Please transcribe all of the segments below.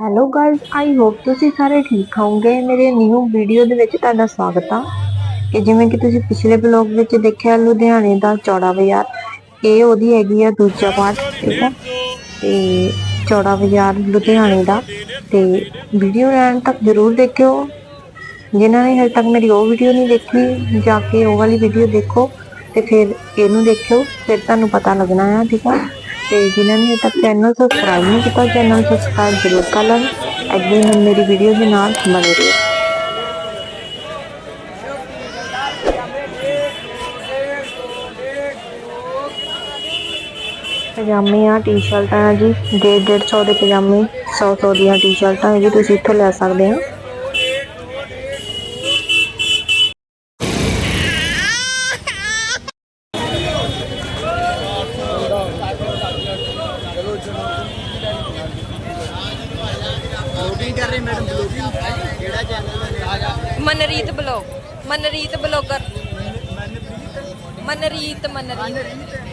Hello guys I hope ਤੁਸੀਂ ਸਾਰੇ ਠੀਕ ਹੋਵੋਗੇ। ਮੇਰੇ ਨਿਊ ਵੀਡੀਓ ਦੇ ਵਿੱਚ ਤੁਹਾਡਾ ਸਵਾਗਤ ਆ। ਕਿ ਜਿਵੇਂ ਕਿ ਤੁਸੀਂ ਪਿਛਲੇ ਬਲੌਗ ਵਿੱਚ ਦੇਖਿਆ, ਲੁਧਿਆਣੇ ਦਾ ਚੌੜਾ ਬਾਜ਼ਾਰ। ਇਹ ਉਹਦੀ ਹੈਗੀ ਆ ਦੂਜਾ ਪਾਰਟ ਠੀਕ ਆ? ਤੇ ਚੌੜਾ ਬਾਜ਼ਾਰ ਲੁਧਿਆਣੇ ਦਾ। ਤੇ ਵੀਡੀਓ ਐਂਡ ਤੱਕ ਜ਼ਰੂਰ ਦੇਖਿਓ। ਜਿਨ੍ਹਾਂ ਨੇ ਹਜੇ ਤੱਕ ਮੇਰੀ ਉਹ ਵੀਡੀਓ ਨਹੀਂ ਦੇਖੀ, ਜਾ ਕੇ ਉਹ ਵਾਲੀ ਵੀਡੀਓ ਦੇਖੋ ਤੇ ਫਿਰ ਇਹਨੂੰ ਦੇਖਿਓ। ਫਿਰ ਤੁਹਾਨੂੰ ਪਤਾ ਲੱਗਣਾ ਆ, ਠੀਕ ਆ? ਤੇ ਜਿਨ੍ਹਾਂ ਨੇ ਹਜੇ ਤੱਕ ਚੈਨਲ ਸਬਸਕ੍ਰਾਈਬ ਨਹੀਂ ਕੀਤਾ ਚੈਨਲ ਸਬਸਕ੍ਰਾਈਬ ਜ਼ਰੂਰ ਕਰ ਲਓ ਅੱਗੇ ਹੁਣ ਮੇਰੀ ਵੀਡੀਓ ਦੇ ਨਾਲ ਬਣੇ ਰਹੋ। ਪਜਾਮੇ ਆ ਟੀ-ਸ਼ਰਟਾਂ ਆ ਜੀ 150 ਦੇ ਪਜਾਮੇ 100 100 ਦੀਆਂ ਟੀ-ਸ਼ਰਟਾਂ ਜੀ, ਤੁਸੀਂ ਇੱਥੋਂ ਲੈ ਸਕਦੇ ਆ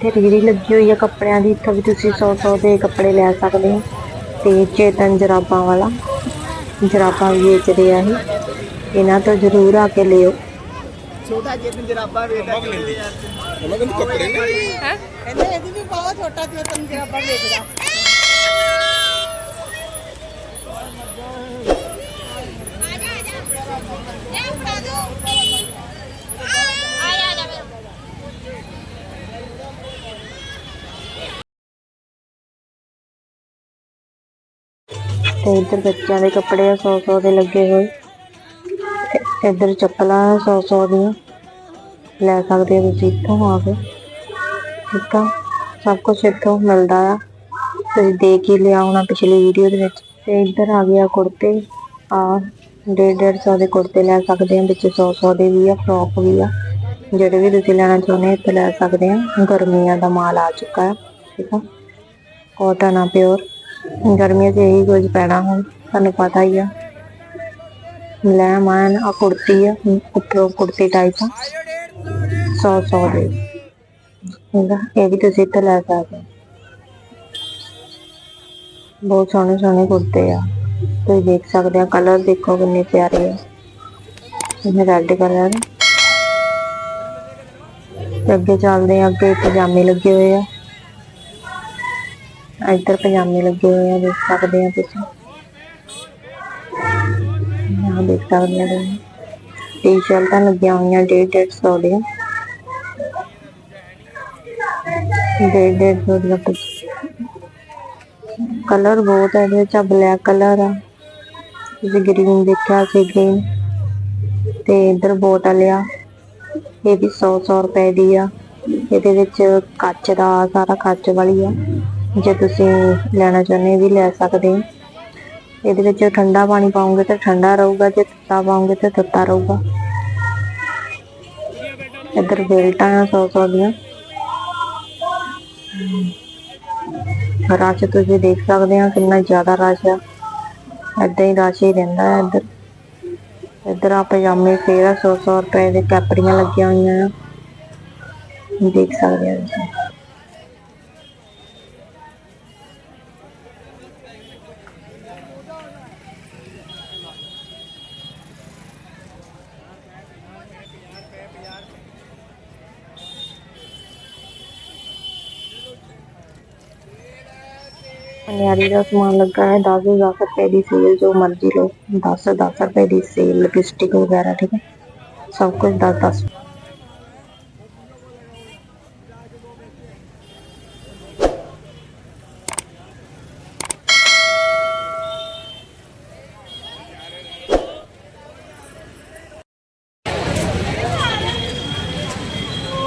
ਤੇ ਰੀੜੀ ਲੱਗੀ ਹੋਈ ਆ ਕੱਪੜਿਆਂ ਦੀ ਇੱਥੋਂ ਵੀ ਤੁਸੀਂ 100 100 ਦੇ ਕੱਪੜੇ ਲੈ ਸਕਦੇ ਹੋ। ਤੇ ਚੇਤਨ ਜਰਾਬਾਂ ਵਾਲਾ ਜਰਾਬਾਂ ਵੀ ਵੇਚਦੇ ਆ ਇਹ। ਇਹਨਾਂ ਤੋਂ ਜ਼ਰੂਰ ਆ ਕੇ ਲਿਓ। ਛੋਟਾ ਚੇਤਨ ਜਰਾਬਾ ਵੇਚਦਾ ਨੂੰ ਕੱਪੜੇ ਨੇ ਹੈ? ਇਹਦੀ ਵੀ ਬਹੁਤ ਛੋਟਾ ਚੇਤਨ ਜਰਾਬਾ ਵੇਚਦਾ। ਤੇ ਇੱਧਰ ਬੱਚਿਆਂ ਦੇ ਕੱਪੜੇ ਆ 100 100 ਦੇ ਲੱਗੇ ਹੋਏ। ਇੱਧਰ ਚੱਪਲਾਂ 100 100 ਦੀਆਂ। ਲੈ ਸਕਦੇ ਹੋ ਤੁਸੀਂ ਇੱਥੋਂ ਆ ਕੇ। ਠੀਕ ਆ? ਸਭ ਕੁਝ ਇੱਥੋਂ ਮਿਲਦਾ ਆ। ਤੁਸੀਂ ਦੇਖ ਹੀ ਲਿਆ ਹੋਣਾ ਪਿਛਲੀ ਵੀਡੀਓ ਦੇ ਵਿੱਚ। ਤੇ ਇੱਧਰ ਆ ਗਿਆ ਕੁੜਤੇ। ਆ 150 ਦੇ ਕੁੜਤੇ ਲੈ ਸਕਦੇ ਆ, ਵਿੱਚ 100 100 ਦੇ ਵੀ ਆ ਫਰੋਕ ਵੀ ਆ। ਜਿਹੜੇ ਵੀ ਤੁਸੀਂ ਲੈਣਾ ਚਾਹੁੰਦੇ ਇੱਥੇ ਲੈ ਸਕਦੇ ਆ। ਗਰਮੀਆਂ ਦਾ ਮਾਲ ਆ ਚੁੱਕਾ ਹੈ ਠੀਕ ਆ? ਕਾਟਨ ਆ ਪਿਓਰ ਗਰਮੀਆਂ 'ਚ ਇਹੀ ਕੁਝ ਪੈਣਾ ਹੁਣ, ਤੁਹਾਨੂੰ ਪਤਾ ਹੀ ਆ। ਲੈ ਮਾਨ ਆ ਕੁੜਤੀ ਆ, ਉੱਪਰੋਂ ਕੁੜਤੀ ਟਾਈਪ ਆ। 100 100 ਦੇ। ਇਹ ਵੀ ਤੁਸੀਂ ਇੱਥੇ ਲੈ ਸਕਦੇ ਬਹੁਤ ਸੋਹਣੇ ਸੋਹਣੇ ਕੁੜਤੇ ਆ। ਤੁਸੀਂ ਦੇਖ ਸਕਦੇ ਆ ਕਲਰ ਦੇਖੋ ਕਿੰਨੇ ਪਿਆਰੇ ਆ। ਇਹ ਰੈੱਡ ਕਲਰ ਅੱਗੇ ਚੱਲਦੇ ਆ, ਅੱਗੇ ਪਜਾਮੇ ਲੱਗੇ ਹੋਏ ਆ। ਇੱਧਰ ਪਜਾਮੇ ਲੱਗੇ ਹੋਏ ਆ, ਦੇਖ ਸਕਦੇ ਆ ਤੁਸੀਂ। ਆਹ ਦੇਖ ਸਕਦੇ ਆ ਤੁਸੀਂ। ਟੀ-ਸ਼ਰਟਾਂ ਲੱਗੀਆਂ ਹੋਈਆਂ 150 150 150 150 ਦੀਆਂ ਕਲਰ ਬਹੁਤ ਹੈ ਇਹਦੇ ਵਿੱਚ ਬਲੈਕ ਕਲਰ ਆ। ਤੁਸੀਂ ਗ੍ਰੀਨ ਦੇਖਿਆ ਸੀ ਗ੍ਰੀਨ ਤੇ ਇੱਧਰ ਬੋਟਲ ਆ। ਇਹ ਵੀ 100 100 ਰੁਪਏ ਦੀ ਆ। ਇਹਦੇ ਵਿੱਚ ਕੱਚ ਦਾ ਸਾਰਾ ਕੱਚ ਵਾਲੀ ਆ। ਜੇ ਤੁਸੀਂ ਲੈਣਾ ਚਾਹੁੰਦੇ ਹੋ ਵੀ ਲੈ ਸਕਦੇ ਹੋ। ਇਹਦੇ ਵਿੱਚ ਠੰਡਾ ਪਾਣੀ ਪਾਉਂਗੇ ਤਾਂ ਠੰਡਾ ਰਹੂਗਾ, ਜੇ ਤੱਤਾ ਪਾਉਂਗੇ ਤਾਂ ਤੱਤਾ ਰਹੂਗਾ। ਇੱਧਰ ਬੇਲਟਾਂ ਆ 100 100 ਦੀਆਂ। ਰਸ਼ ਤੁਸੀਂ ਦੇਖ ਸਕਦੇ ਆ ਕਿੰਨਾ ਜ਼ਿਆਦਾ ਰਸ਼ ਆ। ਏਦਾਂ ਹੀ ਰਸ਼ ਹੀ ਰਹਿੰਦਾ ਹੈ ਇੱਧਰ। ਇੱਧਰ ਆ ਪਜਾਮੇ ਫੇਰ ਆ 100 100 ਰੁਪਏ ਦੇ ਕੈਪਰੀਆਂ ਲੱਗੀਆਂ ਹੋਈਆਂ ਆ। ਦੇਖ ਸਕਦੇ ਆ ਤੁਸੀਂ। ਨਿਆਰੀ ਦਾ ਸਮਾਨ ਲੱਗਾ ਹੈ 10 10 ਰੁਪਏ ਦੀ ਸੇਲ ਜੋ ਮਰਜ਼ੀ ਲਓ 10 10 ਰੁਪਏ ਦੀ ਸੇਲ ਲਿਪਸਟਿਕ ਵਗੈਰਾ ਠੀਕ ਹੈ ਸਭ ਕੁਝ 10 10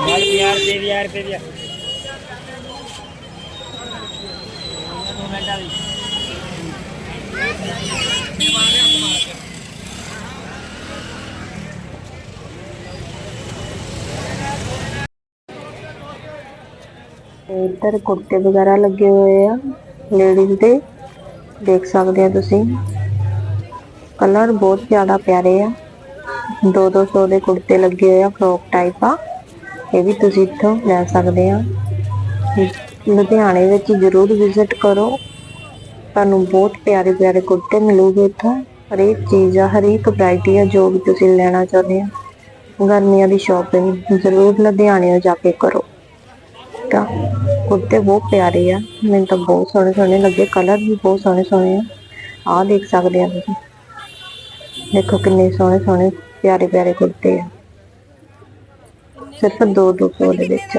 ਮਾਲ ਪਿਆਰ ਦੇ ਯਾਰ ਤੇ ਵੀ ਤੇ ਇੱਧਰ ਕੁੜਤੇ ਵਗੈਰਾ ਲੱਗੇ ਹੋਏ ਆ ਲੇਡੀਜ਼ ਦੇ। ਦੇਖ ਸਕਦੇ ਆ ਤੁਸੀਂ। ਕਲਰ ਬਹੁਤ ਜ਼ਿਆਦਾ ਪਿਆਰੇ ਆ। 2-200 ਦੇ ਕੁੜਤੇ ਲੱਗੇ ਹੋਏ ਆ ਫਰੋਕ ਟਾਈਪ ਆ। ਇਹ ਵੀ ਤੁਸੀਂ ਇੱਥੋਂ ਲੈ ਸਕਦੇ ਆ। ਲੁਧਿਆਣੇ ਵਿੱਚ ਜ਼ਰੂਰ ਵਿਜ਼ਿਟ ਕਰੋ। ਤੁਹਾਨੂੰ ਬਹੁਤ ਪਿਆਰੇ ਪਿਆਰੇ ਕੁੜਤੇ ਮਿਲੂਗੇ ਇੱਥੋਂ। ਹਰੇਕ ਚੀਜ਼ ਆ, ਹਰੇਕ ਵੈਰਾਈਟੀ ਆ ਜੋ ਵੀ ਤੁਸੀਂ ਲੈਣਾ ਚਾਹੁੰਦੇ ਆ। ਗਰਮੀਆਂ ਦੀ ਸ਼ਾਪਿੰਗ ਜ਼ਰੂਰ ਲੁਧਿਆਣੇ ਜਾ ਕੇ ਕਰੋ। ਤਾਂ ਕੁੜਤੇ ਬਹੁਤ ਪਿਆਰੇ ਆ, ਮੈਨੂੰ ਤਾਂ ਬਹੁਤ ਸੋਹਣੇ ਸੋਹਣੇ ਲੱਗੇ ਕਲਰ ਵੀ ਬਹੁਤ ਸੋਹਣੇ ਸੋਹਣੇ ਆ। ਆਹ ਦੇਖ ਸਕਦੇ ਆ ਤੁਸੀਂ। ਦੇਖੋ ਕਿੰਨੇ ਸੋਹਣੇ ਸੋਹਣੇ ਪਿਆਰੇ ਪਿਆਰੇ ਕੁੜਤੇ ਆ। ਸਿਰਫ 2 200 ਦੇ ਵਿੱਚ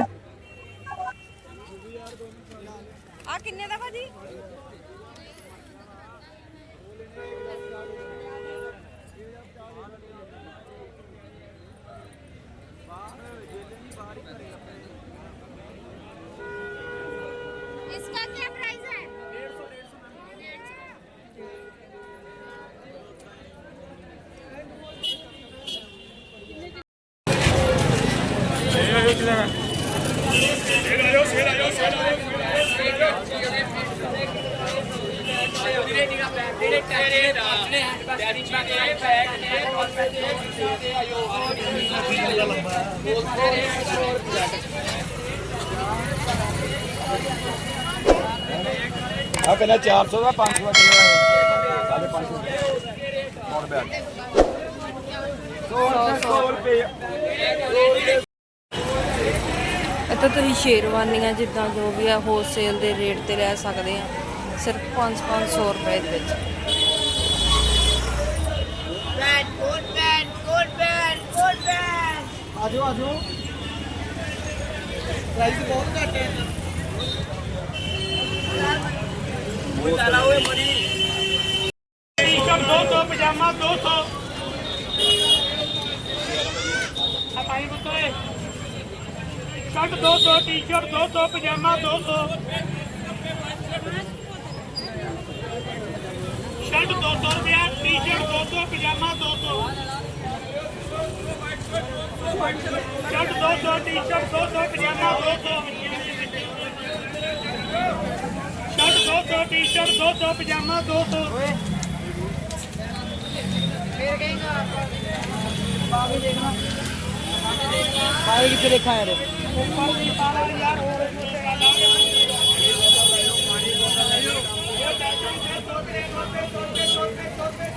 ਆ ਕਹਿੰਦਾ 400 ਦਾ 500 ਦਾ ਕਿੰਨੇ ਦਾ ਸਾਢੇ 500 ਨੋਟ ਬੈਡ 100 ਰੁਪਏ। ਇੱਥੇ ਤੁਸੀਂ ਸ਼ੇਰਵਾਨੀਆਂ ਜਿੱਦਾਂ ਜੋ ਵੀ ਆ ਹੋਲਸੇਲ ਦੇ ਰੇਟ ਤੇ ਲੈ ਸਕਦੇ ਆ। ਸਿਰਫ 5-500 ਰੁਪਏ ਦੇ ਵਿੱਚ। ਆਜੋ ਆਜੋ। ਪ੍ਰਾਈਸ ਬਹੁਤ ਘੱਟ ਹੈ। ਉਹ ਤਾਲਾ ਓਏ ਮਰੀ ਟੀ-ਸ਼ਰਟ 200 ਪਜਾਮਾ 200 ਆ ਭਾਈ ਸ਼ਰਟ 200 ਟੀ-ਸ਼ਰਟ 200 ਪਜਾਮਾ 200 ਸ਼ਰਟ 200 ਰੁਪਿਆ ਟੀ-ਸ਼ਰਟ 200 ਪਜਾਮਾ 200 ਸ਼ਰਟ 200 ਟੀ-ਸ਼ਰਟ 200 ਪਜਾਮਾ 200 ਸ਼ਰਟ 200 ਟੀ-ਸ਼ਰਟ 200 ਪਜਾਮਾ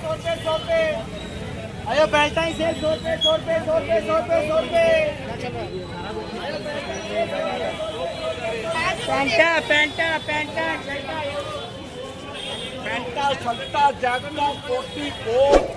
200 ਪਾਏ ਕਿੱਥੇ ਦੇਖਾਂ ਯਾਰ ਆਇਓ ਬੈਲਟਾਂ ਹੀ ਸੇ 100 ਰੁਪਏ 100 ਰੁਪਏ 100 ਰੁਪਏ 100 ਰੁਪਏ 100 ਰੁਪਏ ਪੈਂਟਾ ਪੈਂਟਾ ਪੈਂਟਾ ਪੈਂਟਾ ਸ਼ਰਟਾ ਜੈਕਟਾਂ ਕੋਟੀ ਕੋਟ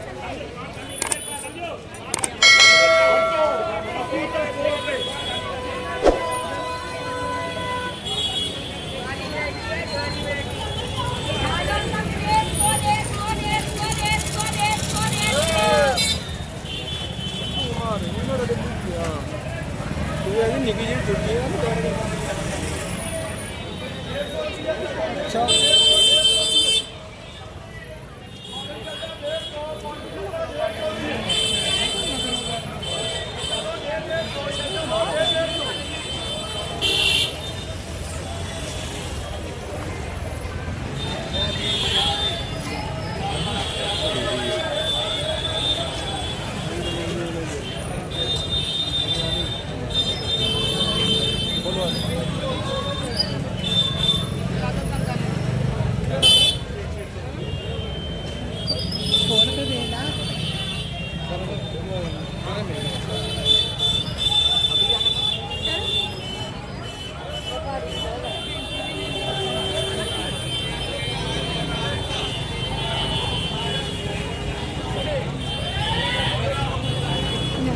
ਤੂੰ ਇਹ ਨਿੱਕੀ ਜਿਹੀ ਟੁੱਟੀ ਆ ਅੱਛਾ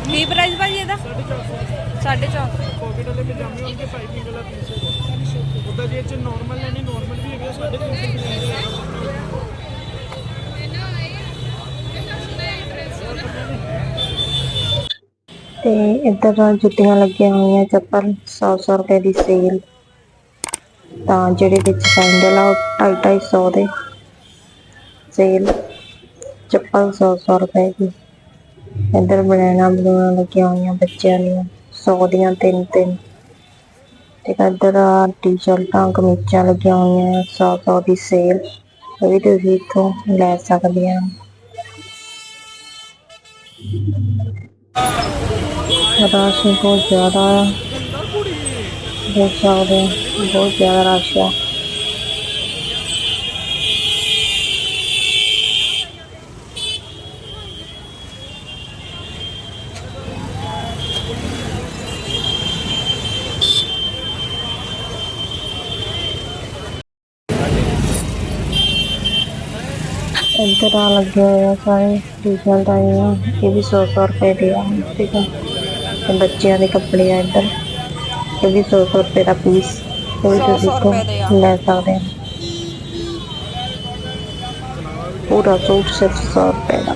ਕੀ ਪ੍ਰਾਈਸ ਭਾਜੀ ਇਹਦਾ 450 ਪੋਕਟ ਵਾਲੇ ਪਜਾਮੇ ਹੋਣਗੇ ਪਾਈਪਿੰਗ ਵਾਲਾ ਪੀਸ ਹੈਗਾ ਉਹਦਾ ਜੇ ਚ ਨਾਰਮਲ ਲੈਣੀ ਨਾਰਮਲ ਵੀ ਹੈਗੇ ਆ, ਸਾਢੇ ਤਿੰਨ ਸੌ ਰੁਪਏ ਦੇ ਹੈਗੇ ਆ। ਤੇ ਇੱਧਰ ਜੁੱਤੀਆਂ ਲੱਗੀਆਂ ਹੋਈਆਂ, ਚੱਪਲ 100 100 ਰੁਪਏ ਦੀ ਸੇਲ ਤਾਂ ਜਿਹੜੇ ਵਿੱਚ ਸੈਂਡਲ ਆ 250 ਦੇ ਸੇਲ ਚੱਪਲ 100 100 ਰੁਪਏ ਦੀ। ਇੱਧਰ ਬਨਾਨਾ ਬਲੂਨਾ ਲੱਗੀਆਂ ਹੋਈਆਂ ਬੱਚਿਆਂ ਦੀਆਂ 100 ਦੀਆਂ ਤਿੰਨ ਤਿੰਨ। ਤੇ ਇੱਧਰ ਟੀ-ਸ਼ਰਟਾਂ ਕਮੀਜ਼ਾਂ ਲੱਗੀਆਂ ਹੋਈਆਂ 100 100 ਦੀ ਸੇਲ ਇਹ ਵੀ ਤੁਸੀਂ ਇੱਥੋਂ ਲੈ ਸਕਦੇ ਆ ਰਸ਼ ਬਹੁਤ ਜ਼ਿਆਦਾ ਆ। ਦੇਖ ਸਕਦੇ ਹੋ ਬਹੁਤ ਜ਼ਿਆਦਾ ਰਸ਼ ਆ। ਆ ਲੱਗੇ ਹੋਏ ਆ ਸਾਰੇ ਟੀ-ਸ਼ਰਟ ਆਏ ਆ ਇਹ ਵੀ 100 100 ਰੁਪਏ ਦੇ ਆ ਠੀਕ ਹੈ ਤੇ ਬੱਚਿਆਂ ਦੇ ਕੱਪੜੇ ਆ ਇੱਧਰ ਇਹ ਵੀ 100 100 ਰੁਪਏ ਦਾ ਪੀਸ ਇਹ ਵੀ ਸੌ- ਤੁਸੀਂ ਸੌ। ਇੱਥੋਂ ਲੈ ਸਕਦੇ ਆ ਪੂਰਾ ਸੂਟ ਸਿਰਫ 100 ਰੁਪਏ ਦਾ।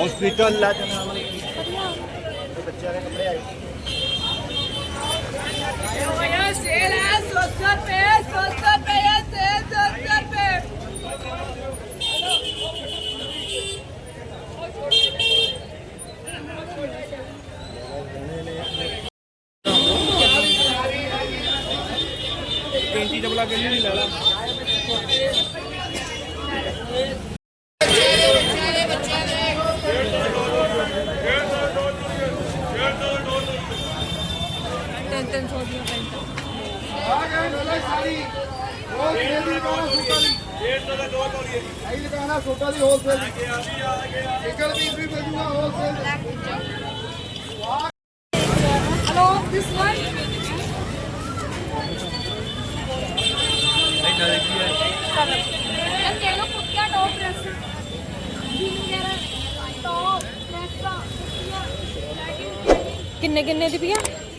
ਹਸਪੀਟਲ ਲੈ ਬੱਚਿਆਂ ਦੇ ਕੱਪੜੇ ਆਏ ਸੇਲ ਹੈ 100 ਰੁਪਏ 100 ਰੁਪਏ ਸੇਲ 100 ਰੁਪਏ ਕੈਂਚੀ ਡਬਲਾ ਕੈਂਚੀ ਨਹੀਂ ਲੈ ਲਾ ਤਿੰਨ ਤਿੰਨ ਸੌ ਦੀਆਂ ਪੈਂਟਾਂ ਆਈ ਲਗਾਣਾ ਸੋਟਾ ਦੀ ਹੋਲਸੇਲ ਨਿਕਲ ਵੀ ਵੀ ਮਿਲ ਹੋਲਸੇਲ ਹਲੋ ਦਿਸ ਵਨ ਇਹ ਦੇ ਲੋ ਕੁੱਤਿਆ ਟੌਪ ਡਰੈਸ ਜੀਨ ਟੌਪ ਡਰੈਸਾਂ ਕਿੰਨੇ ਕਿੰਨੇ ਦੀ ਪਈਆ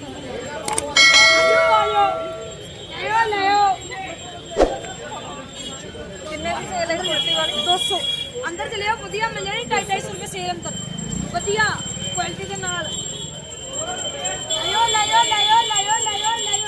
ਆਇਓ ਲਿਓ ਕਿੰਨੇ ਦੀ ਸੇਲ ਹੈ ਕੁੜਤੀ ਵਾਲੀ। 200 ਅੰਦਰ ਚਲਿਓ ਵਧੀਆ ਮਿਲ ਜਾਣੀ 250 ਰੁਪਏ ਸੇਲ ਅੰਦਰ। ਵਧੀਆ ਕੁਆਲਿਟੀ ਦੇ ਨਾਲ। ਆਇਓ ਲਿਓ ਲਿਓ ਲਿਓ ਲਿਓ ਲਿਓ।